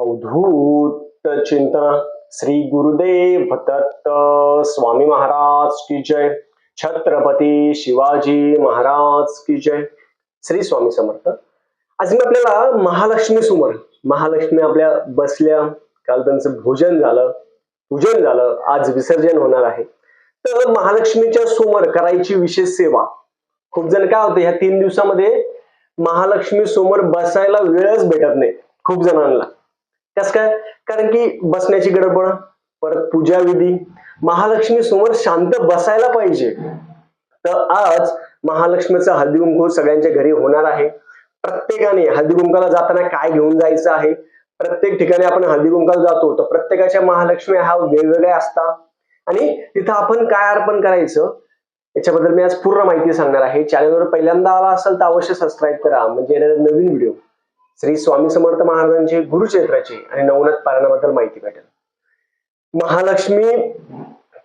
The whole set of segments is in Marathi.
अवधूत चिंतन श्री गुरुदेव दत्त स्वामी महाराज की जय. छत्रपती शिवाजी महाराज की जय. श्री स्वामी समर्थ. आज मी आपल्याला महालक्ष्मी समोर महालक्ष्मी आपल्या बसल्या काल त्यांचं भोजन झालं पूजन झालं आज विसर्जन होणार आहे. तर महालक्ष्मीच्या समोर करायची विशेष सेवा. खूप जण काय होतं ह्या तीन दिवसामध्ये महालक्ष्मी समोर बसायला वेळच भेटत नाही खूप जणांना. त्यास काय? कारण की बसण्याची गडबड परत पूजा विधी महालक्ष्मी समोर शांत बसायला पाहिजे. तर आज महालक्ष्मीचा हळदीकुंकू सगळ्यांच्या घरी होणार आहे. प्रत्येकाने हळदीकुंकाला जाताना काय घेऊन जायचं आहे? प्रत्येक ठिकाणी आपण हळदीकुंकाला जातो तर प्रत्येकाच्या महालक्ष्मी हा वेगवेगळ्या असतात. आणि तिथं आपण काय अर्पण करायचं? याच्याबद्दल मी आज पूर्ण माहिती सांगणार आहे. चॅनलवर पहिल्यांदा आला असेल तर अवश्य सबस्क्राईब करा. म्हणजे येणारे नवीन व्हिडिओ श्री स्वामी समर्थ महाराजांचे गुरुचरित्राची आणि नवनाथ पारायणाबद्दल माहिती भेटेल. महालक्ष्मी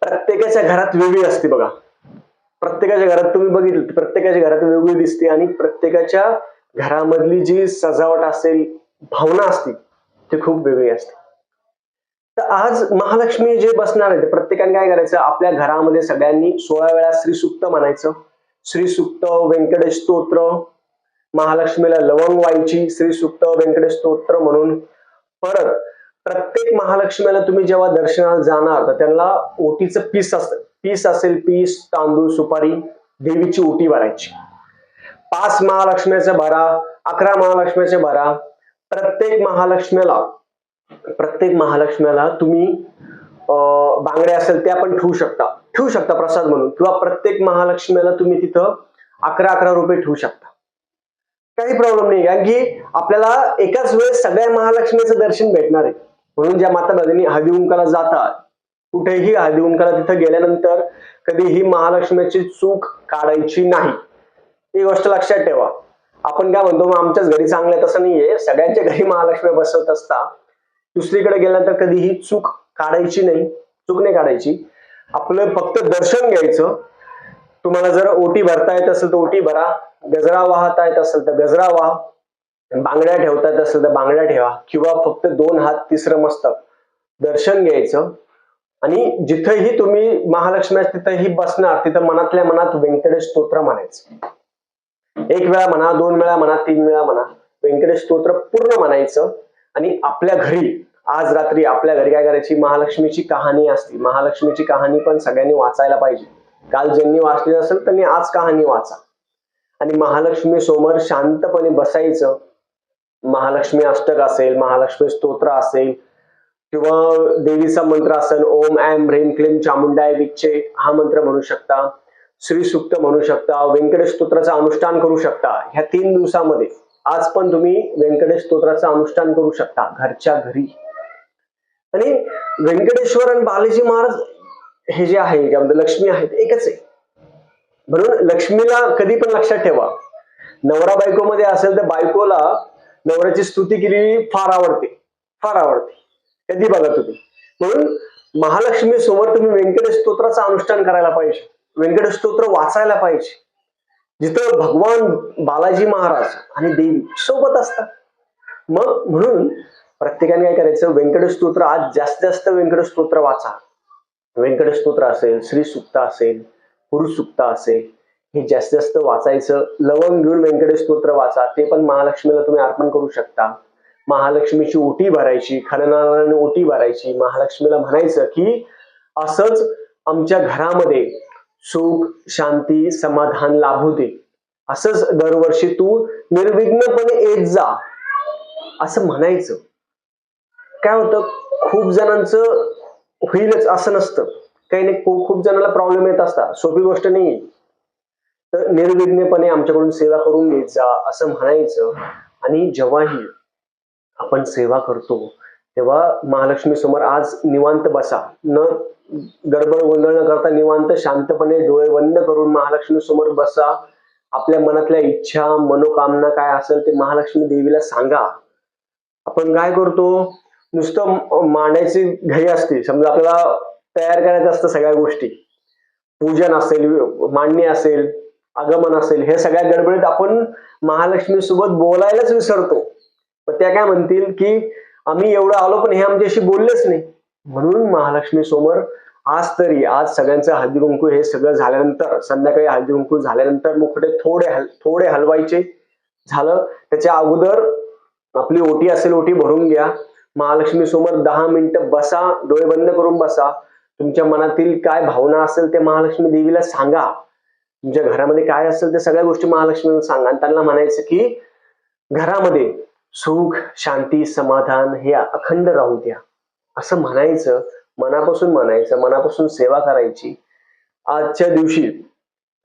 प्रत्येकाच्या घरात वेगळी असते बघा. प्रत्येकाच्या घरात तुम्ही बघितलं प्रत्येकाच्या घरात वेगळी दिसते आणि प्रत्येकाच्या घरामधली जी सजावट असेल भावना असते ती खूप वेगळी असते. तर आज महालक्ष्मी जे बसणार आहे ते प्रत्येकाने काय करायचं? आपल्या घरामध्ये सगळ्यांनी सोळा वेळा श्री सुक्त म्हणायचं. श्री सुक्त व्यंकटेश स्तोत्र महालक्ष्मीला लवंग व्हायची श्री सुक्त व्यंकटेश स्तोत्र म्हणून. परत प्रत्येक महालक्ष्मीला तुम्ही जेव्हा दर्शनाला जाणार तर त्यांना ओटीचं पीस असतं. पीस असेल पीस तांदूळ सुपारी देवीची ओटी भरायची. पाच महालक्ष्मीचे भरा अकरा महालक्ष्मीचे भरा. प्रत्येक महालक्ष्मीला प्रत्येक महालक्ष्मीला तुम्ही अं, बांगड्या असेल त्या पण ठेवू शकता. ठेवू शकता प्रसाद म्हणून. किंवा प्रत्येक महालक्ष्मीला तुम्ही तिथं अकरा अकरा रुपये ठेवू शकता. काही प्रॉब्लेम नाही. कारण की आपल्याला एकाच वेळेस सगळ्या महालक्ष्मीचं दर्शन भेटणार आहे. म्हणून ज्या माता भगिनी हळदीकुंकाला जातात कुठेही हळदीकुंकाला तिथं गेल्यानंतर कधीही महालक्ष्मीची चूक काढायची नाही. ही गोष्ट लक्षात ठेवा. आपण काय म्हणतो मग आमच्याच घरी चांगलं आहे तसं नाहीये. सगळ्यांच्या घरी महालक्ष्मी बसवत असता दुसरीकडे गेल्यानंतर कधीही चूक काढायची नाही. चूक नाही काढायची. आपलं फक्त दर्शन घ्यायचं. तुम्हाला जर ओटी भरता येत असेल तर ओटी भरा. गजरा वाहता येत असेल तर गजरा वाह बांगड्या ठेवता येत असेल तर बांगड्या ठेवा. किंवा फक्त दोन हात तिसरं मस्तक दर्शन घ्यायचं. आणि जिथंही तुम्ही महालक्ष्मी तिथंही बसणार. तिथं मनातल्या मनात व्यंकटेश स्तोत्र म्हणायचं. एक वेळा म्हणा दोन वेळा म्हणा तीन वेळा म्हणा व्यंकटेश स्तोत्र पूर्ण म्हणायचं. आणि आपल्या घरी आज रात्री आपल्या घरी काय करायची? महालक्ष्मीची कहाणी असते. महालक्ष्मीची कहाणी पण सगळ्यांनी वाचायला पाहिजे. काल ज्यांनी वाचली असेल त्यांनी आज कहाणी वाचा. आणि महालक्ष्मी समोर शांतपणे बसायचं. महालक्ष्मी अष्टक असेल महालक्ष्मी स्तोत्र असेल किंवा देवीचा मंत्र असेल ओम ॲम ह्रीम क्लीम चामुंडाय विच्चे हा मंत्र म्हणू शकता. श्री सुक्त म्हणू शकता व्यंकटेश स्तोत्राचं अनुष्ठान करू शकता. ह्या तीन दिवसामध्ये आज पण तुम्ही व्यंकटेश स्तोत्राचं अनुष्ठान करू शकता घरच्या घरी. आणि व्यंकटेश्वर आणि बालाजी महाराज हे जे आहे ज्यामध्ये लक्ष्मी आहेत एकच आहे. म्हणून लक्ष्मीला कधी पण लक्षात ठेवा. नवरा बायको मध्ये असेल तर बायकोला नवऱ्याची स्तुती केलेली फार आवडते. फार आवडते. कधी बघा तुम्ही. म्हणून महालक्ष्मी समोर तुम्ही व्यंकटेश स्तोत्राचं अनुष्ठान करायला पाहिजे. व्यंकटेश स्तोत्र वाचायला पाहिजे. जिथं भगवान बालाजी महाराज आणि देवी सोबत असतात. मग म्हणून प्रत्येकाने काय करायचं? व्यंकटेश स्तोत्र आज जास्तीत जास्त व्यंकटेश स्तोत्र वाचा. व्यंकटेश स्तोत्र असेल श्री सुक्त असेल पुरुष सुक्त असेल. हे जास्तीत जास्त वाचायचं. लवंग घेऊन व्यंकटेश स्तोत्र वाचा. ते पण महालक्ष्मीला तुम्ही अर्पण करू शकता. महालक्ष्मीची ओटी भरायची खरनारायण ओटी भरायची. महालक्ष्मीला म्हणायचं की असंच आमच्या घरामध्ये सुख शांती समाधान लाभू दे. असंच दरवर्षी तू निर्विघ्नपणे येत जा. असं म्हणायचं. काय होतं? खूप जणांचं होईलच असं नसतं. काही नाही खूप खूप जणांना प्रॉब्लेम येत असतात. सोपी गोष्ट नाही तर निर्विघ्नपणे आमच्याकडून सेवा करून घेत जा असं म्हणायचं. आणि जेव्हाही आपण सेवा करतो तेव्हा महालक्ष्मी समोर आज निवांत बसा. न गडबड गोंधळ न करता निवांत शांतपणे डोळे बंद करून महालक्ष्मी समोर बसा. आपल्या मनातल्या इच्छा मनोकामना काय असेल ते महालक्ष्मी देवीला सांगा. आपण काय करतो? नुसतं मांडायची घाई असते. समजा आपल्याला तयार करायचं असतं सगळ्या गोष्टी. पूजन असेल मांडणी असेल आगमन असेल हे सगळ्या गडबडीत आपण महालक्ष्मी सोबत बोलायलाच विसरतो. पण त्या काय म्हणतील की आम्ही एवढं आलो पण हे आमच्याशी बोललेच नाही. म्हणून महालक्ष्मी समोर आज तरी आज सगळ्यांचं हळदी कुंकू हे सगळं झाल्यानंतर संध्याकाळी हळदी कुंकू झाल्यानंतर मुखडे थोडे हल थोडे हलवायचे. झालं. त्याच्या अगोदर आपली ओटी असेल ओटी भरून घ्या. महालक्ष्मी समोर दहा मिनिटं बसा डोळे बंद करून बसा. तुमच्या मनातील काय भावना असेल ते महालक्ष्मी देवीला सांगा. तुमच्या घरामध्ये काय असेल ते सगळ्या गोष्टी महालक्ष्मीला सांगा. आणि त्यांना म्हणायचं की घरामध्ये सुख शांती समाधान हे अखंड राहू द्या. असं म्हणायचं मनापासून म्हणायचं मनापासून सेवा करायची. आजच्या दिवशी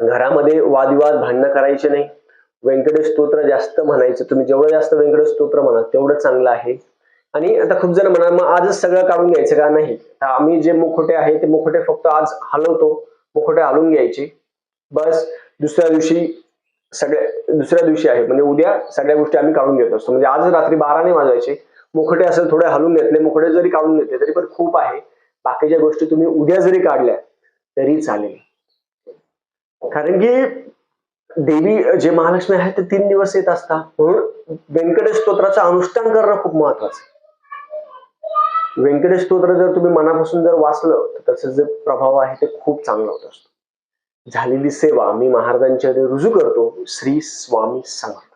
घरामध्ये वादविवाद भांडणं करायचे नाही. व्यंकटेश स्तोत्र जास्त म्हणायचं. तुम्ही जेवढं जास्त व्यंकटेश स्तोत्र म्हणा तेवढं चांगलं आहे. आणि आता खूप जण म्हणा मग आजच सगळं काढून घ्यायचं का? नाही. आम्ही जे मुखोटे आहे ते मुखोटे फक्त आज हलवतो. मुखोटे हलवून घ्यायचे. बस दुसऱ्या दिवशी सगळ्या दुसऱ्या दिवशी आहे. म्हणजे उद्या सगळ्या गोष्टी आम्ही काढून घेत असतो. म्हणजे आज रात्री बाराने वाजवायचे मुखोटे असेल थोडे हलून घेतले मुखोटे जरी काढून घेतले तरी पण खूप आहे. बाकीच्या गोष्टी तुम्ही उद्या जरी काढल्या तरी चालेल. कारण की देवी जे महालक्ष्मी आहे ते तीन दिवस येत असतात. म्हणून व्यंकटेश स्तोत्राचं अनुष्ठान करणं खूप महत्वाचं आहे. व्यंकटेश स्तोत्र जर तुम्ही मनापासून जर वाचलं तर त्याचं जे प्रभाव आहे ते खूप चांगला होत असतो. झालेली सेवा मी महाराजांच्या आधी रुजू करतो श्री स्वामी समर्थ.